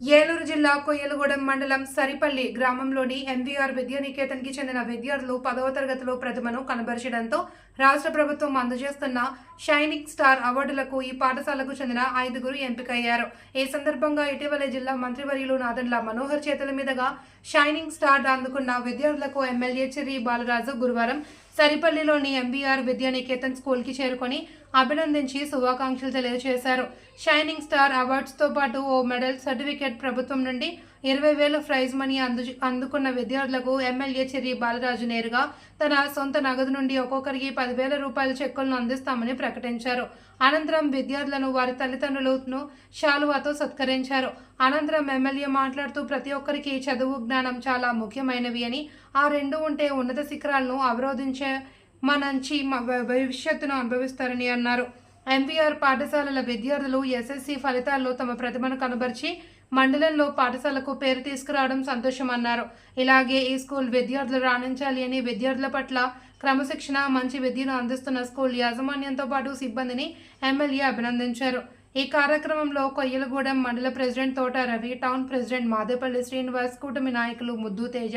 ఏలూరు జిల్లా కొయ్యలగూడెం మండలం సరిపల్లి గ్రామంలోని ఎంవీఆర్ విద్యానికేతన్కి చెందిన విద్యార్థులు పదవ తరగతిలో ప్రతిభను కనబరచడంతో రాష్ట్ర ప్రభుత్వం అందజేస్తున్న షైనింగ్ స్టార్ అవార్డులకు ఈ పాఠశాలకు చెందిన ఐదుగురు ఎంపికయ్యారు. ఈ సందర్భంగా ఇటీవల జిల్లా మంత్రివర్యులు నాదన్ల మనోహర్ చేతుల మీదుగా షైనింగ్ స్టార్ అందుకున్న విద్యార్థులకు ఎమ్మెల్యే చెర్రి బాలరాజు గురువారం సరిపల్లిలోని ఎంబీఆర్ విద్యానికేతన్ స్కూల్కి చేరుకొని అభినందించి శుభాకాంక్షలు తెలియజేశారు. షైనింగ్ స్టార్ అవార్డ్స్తో పాటు ఓ మెడల్ సర్టిఫికేట్ ప్రభుత్వం నుండి ఇరవై వేల ప్రైజ్ మనీ అందు అందుకున్న విద్యార్థులకు ఎమ్మెల్యే చెర్రి బాలరాజు నేరుగా తన సొంత నగదు నుండి ఒక్కొక్కరికి పదివేల రూపాయల చెక్కులను అందిస్తామని ప్రకటించారు. అనంతరం విద్యార్థులను వారి తల్లిదండ్రులను శాలువాతో సత్కరించారు. అనంతరం ఎమ్మెల్యే మాట్లాడుతూ ప్రతి ఒక్కరికి చదువు జ్ఞానం చాలా ముఖ్యమైనవి అని ఆ రెండు ఉంటే ఉన్నత శిఖరాలను అవరోధించే మనంచి మ- భవిష్యత్తును అనుభవిస్తారని అన్నారు. ఎంపీఆర్ పాఠశాలల విద్యార్థులు ఎస్ఎస్సి ఫలితాల్లో తమ ప్రతిభను కనబరిచి మండలంలో పాఠశాలకు పేరు తీసుకురావడం సంతోషమన్నారు. ఇలాగే ఈ స్కూల్ విద్యార్థులు రాణించాలి అని విద్యార్థుల పట్ల క్రమశిక్షణ మంచి విద్యను అందిస్తున్న స్కూల్ యాజమాన్యంతో పాటు సిబ్బందిని ఎమ్మెల్యే అభినందించారు. ఈ కార్యక్రమంలో కొయ్యలగూడెం మండల president Thota Ravi town president Madepalli Srinivas కూటమి నాయకులు ముద్దు తేజ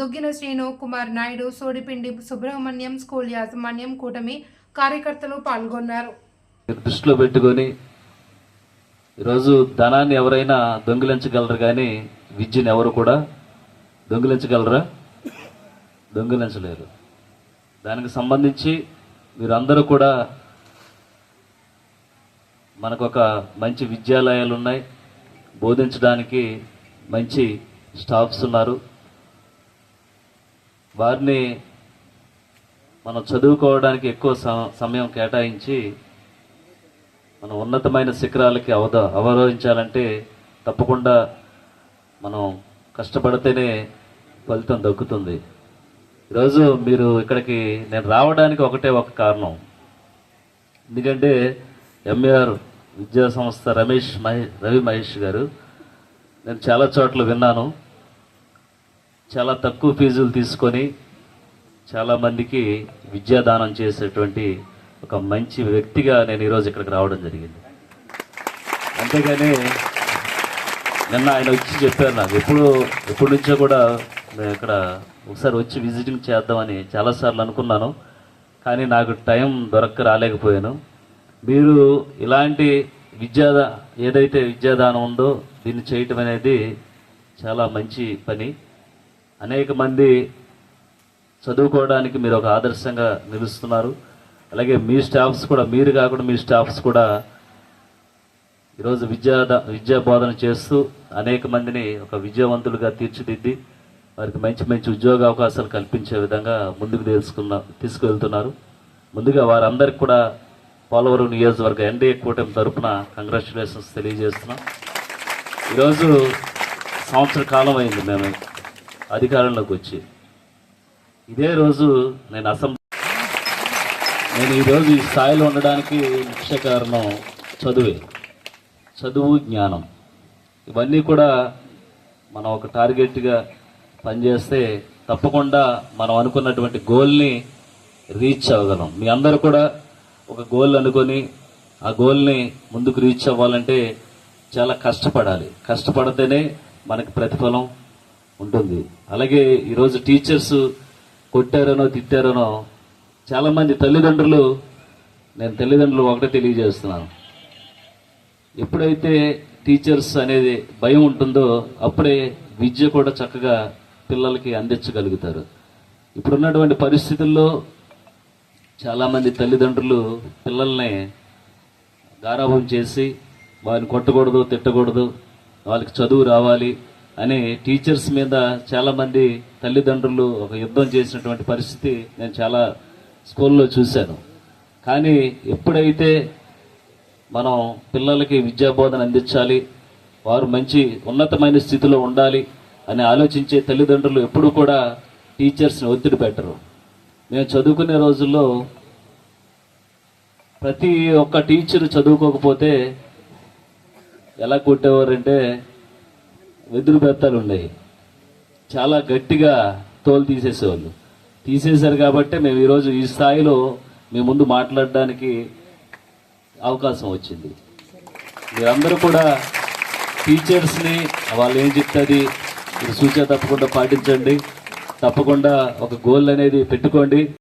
దుగ్గిన శ్రీను కుమార్ నాయుడు సోడిపిండి సుబ్రహ్మణ్యం స్కూల్ యాజమాన్యం కూటమి కార్యకర్తలు పాల్గొన్నారు. దృష్టిలో పెట్టుకొని ఈరోజు ధనాన్ని ఎవరైనా దొంగిలించగలరు కానీ విద్యను ఎవరు కూడా దొంగిలించగలరా? దొంగిలించలేరు. దానికి సంబంధించి మీరందరూ కూడా మనకు ఒక మంచి విద్యాలయాలు ఉన్నాయి బోధించడానికి మంచి స్టాఫ్స్ ఉన్నారు. వారిని మనం చదువుకోవడానికి ఎక్కువ స- సమయం కేటాయించి మనం ఉన్నతమైన శిఖరాలకి అవద అవరోహించాలంటే తప్పకుండా మనం కష్టపడితేనే ఫలితం దక్కుతుంది. ఈరోజు మీరు ఇక్కడికి నేను రావడానికి ఒకటే ఒక కారణం. ఎందుకంటే ఎంఏఆర్ విద్యా సంస్థ రమేష్ మహే రవి మహేష్ గారు నేను చాలా చోట్ల విన్నాను. చాలా తక్కువ ఫీజులు తీసుకొని చాలామందికి విద్యాదానం చేసేటువంటి ఒక మంచి వ్యక్తిగా నేను ఈరోజు ఇక్కడికి రావడం జరిగింది. అంతేగాని నిన్న ఆయన వచ్చి చెప్పారు నాకు. ఎప్పుడు ఎప్పటి నుంచో కూడా నేను ఇక్కడ ఒకసారి వచ్చి విజిటింగ్ చేద్దామని చాలాసార్లు అనుకున్నాను. కానీ నాకు టైం దొరక్క రాలేకపోయాను. మీరు ఇలాంటి విద్యా ఏదైతే విద్యాదానం ఉందో దీన్ని చేయటం అనేది చాలా మంచి పని. అనేక మంది చదువుకోవడానికి మీరు ఒక ఆదర్శంగా నిలుస్తున్నారు. అలాగే మీ స్టాఫ్స్ కూడా మీరు కాకుండా మీ స్టాఫ్స్ కూడా ఈరోజు విద్యా విద్యా బోధన చేస్తూ అనేక మందిని ఒక విద్యావంతులుగా తీర్చిదిద్ది వారికి మంచి మంచి ఉద్యోగ అవకాశాలు కల్పించే విధంగా ముందుకు తెలుసుకున్న తీసుకువెళ్తున్నారు. ముందుగా వారందరికీ కూడా పోలవరం నియోజకవర్గ ఎన్డీఏ కూటమి తరఫున కంగ్రాచులేషన్స్ తెలియజేస్తున్నాం. ఈరోజు సంవత్సర కాలం అయింది మేము అధికారంలోకి వచ్చి. ఇదే రోజు నేను అసెంబ్లీ నేను ఈరోజు ఈ స్థాయిలో ఉండడానికి ముఖ్య కారణం చదువే. చదువు జ్ఞానం. ఇవన్నీ కూడా మనం ఒక టార్గెట్గా పనిచేస్తే తప్పకుండా మనం అనుకున్నటువంటి గోల్ని రీచ్ అవ్వగలం. మీ అందరూ కూడా ఒక గోల్ అనుకొని ఆ గోల్ని ముందుకు రీచ్ అవ్వాలంటే చాలా కష్టపడాలి. కష్టపడితేనే మనకి ప్రతిఫలం ఉంటుంది. అలాగే ఈరోజు టీచర్స్ కొట్టారనో తిట్టారనో చాలామంది తల్లిదండ్రులు నేను తల్లిదండ్రులు ఒకటే తెలియజేస్తున్నాను. ఎప్పుడైతే టీచర్స్ అనేది భయం ఉంటుందో అప్పుడే విద్య కూడా చక్కగా పిల్లలకి అందించగలుగుతారు. ఇప్పుడున్నటువంటి పరిస్థితుల్లో చాలామంది తల్లిదండ్రులు పిల్లల్ని గారాభం చేసి వారిని కొట్టకూడదు తిట్టకూడదు వాళ్ళకి చదువు రావాలి అని టీచర్స్ మీద చాలామంది తల్లిదండ్రులు ఒక యుద్ధం చేసినటువంటి పరిస్థితి నేను చాలా స్కూల్లో చూశాను. కానీ ఎప్పుడైతే మనం పిల్లలకి విద్యాబోధన అందించాలి వారు మంచి ఉన్నతమైన స్థితిలో ఉండాలి అని ఆలోచించే తల్లిదండ్రులు ఎప్పుడూ కూడా టీచర్స్ని ఒత్తిడి పెట్టరు. మేము చదువుకునే రోజుల్లో ప్రతి ఒక్క టీచర్ చదువుకోకపోతే ఎలా కొట్టేవారంటే వెదురు బెత్తాలు ఉండేవి. చాలా గట్టిగా తోలు తీసేసేవాళ్ళు. తీసేశారు కాబట్టి మేము ఈరోజు ఈ స్థాయిలో మీ ముందు మాట్లాడడానికి అవకాశం వచ్చింది. మీరందరూ కూడా టీచర్స్ని వాళ్ళు ఏం చెప్తుంది మీరు సూచన తప్పకుండా పాటించండి. తప్పకుండా ఒక గోల్ అనేది పెట్టుకోండి.